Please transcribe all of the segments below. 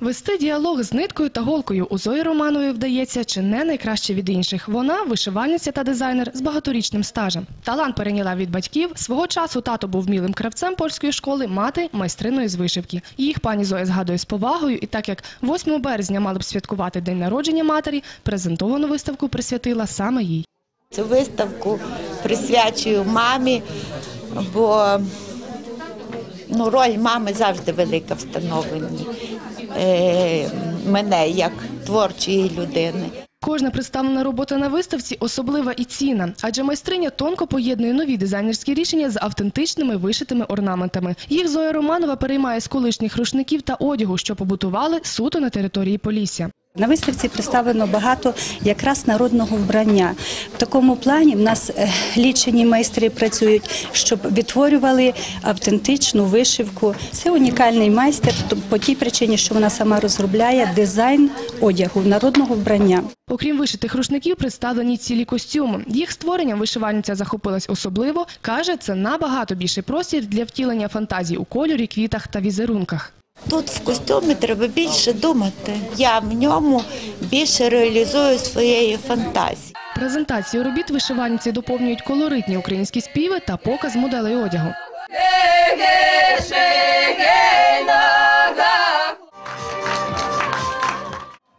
Вести діалог з ниткою та голкою у Зої Романової вдається чи не найкраще від інших. Вона вишивальниця та дизайнер з багаторічним стажем. Талант перейняла від батьків. Свого часу тато був вмілим кравцем польської школи, мати майстриною з вишивки. Їх пані Зоя згадує з повагою, і так як 8 березня мали б святкувати день народження матері, презентовану виставку присвятила саме їй. Цю виставку присвячую мамі, бо ну, роль мами завжди велика в становленні е, мене як творчої людини. Кожна представлена робота на виставці особлива і цінна, адже майстриня тонко поєднує нові дизайнерські рішення з автентичними вишитими орнаментами. Їх Зоя Романова переймає з колишніх рушників та одягу, що побутували суто на території Полісся. На виставці представлено багато якраз народного вбрання. В такому плані в нас е, лічені майстри працюють, щоб відтворювали автентичну вишивку. Це унікальний майстер по тій причині, що вона сама розробляє дизайн одягу народного вбрання. Окрім вишитих рушників, представлені цілі костюми. Їх створенням вишивальниця захопилась особливо. Каже, це набагато більший простір для втілення фантазій у кольорі, квітах та візерунках. Тут в костюмі треба більше думати. Я в ньому більше реалізую своєї фантазії. Презентацію робіт вишиванці доповнюють колоритні українські співи та показ моделей одягу.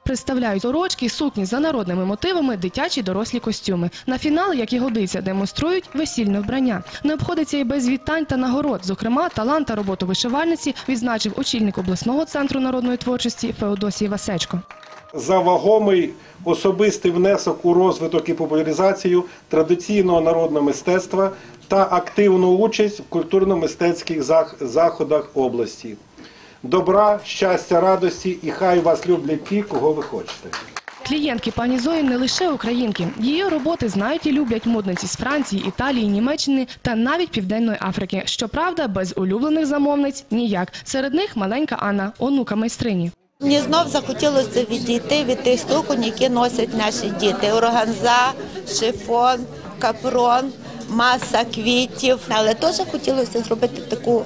Представляють сорочки, сукні за народними мотивами, дитячі дорослі костюми. На фінал, як і годиться, демонструють весільне вбрання. Не обходиться і без вітань та нагород. Зокрема, талант та роботу вишивальниці відзначив очільник обласного центру народної творчості Феодосій Васечко. за вагомий особистий внесок у розвиток і популяризацію традиційного народного мистецтва та активну участь в культурно-мистецьких зах- заходах області. Добра, щастя, радості і хай вас люблять ті, кого ви хочете. Клієнтки пані Зої не лише українки. Її роботи знають і люблять модниці з Франції, Італії, Німеччини та навіть Південної Африки. Щоправда, без улюблених замовниць ніяк. Серед них маленька Анна, онука майстрині. Мені знов захотілося відійти від тих суконь, які носять наші діти. Органза, шифон, капрон, маса квітів. Але теж хотілося зробити таку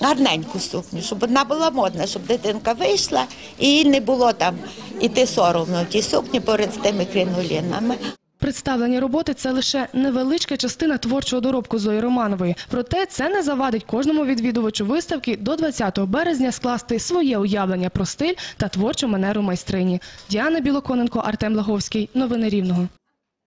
гарненьку сукню, щоб вона була модна, щоб дитинка вийшла і не було там іти соромно в тій сукні поряд з тими кринолінами. Представлені роботи це лише невеличка частина творчого доробку Зої Романової. Проте це не завадить кожному відвідувачу виставки до 20 березня скласти своє уявлення про стиль та творчу манеру майстрині. Діана Білоконенко, Артем Лаговський. Новини Рівного.